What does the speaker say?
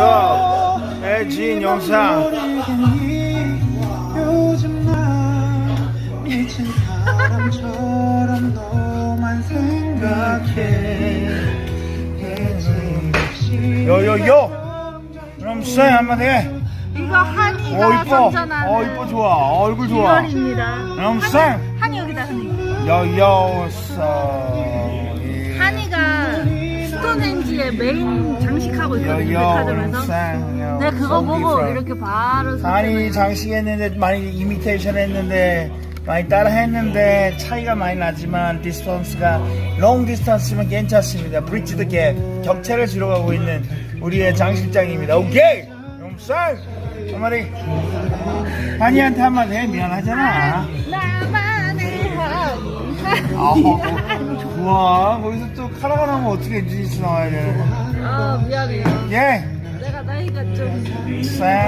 써 애진 영상. 요즘 나 미친 사람처럼 너만 생각해. 요요요 그럼 써 한마디 해. 이거 한이가 어 이뻐. 선전하는 어 이뻐 좋아. 얼굴 좋아. 비결입니다. 그럼 써 한이 여기다 한이. 요요 스톤헨지의 메인 장식하고 있거든요. 백화점에서. 내가 그거 보고 이렇게 바로 많이 선택을 장식했는데 많이 이미테이션 했는데 많이 따라 했는데 차이가 많이 나지만 디스턴스가 롱 디스턴스면 괜찮습니다. 브릿지도 게 격차를 줄여가고 있는 우리의 장실장입니다. 오케이 용쌀 한마디. 한이한테 한마디 해. 미안하잖아. 나만의. 아 우 좋아 거기서 또 카라가 나면 어떻게 뉴스 나와야 되는 아 미안해요. 예 내가 나이가 좀. 쌀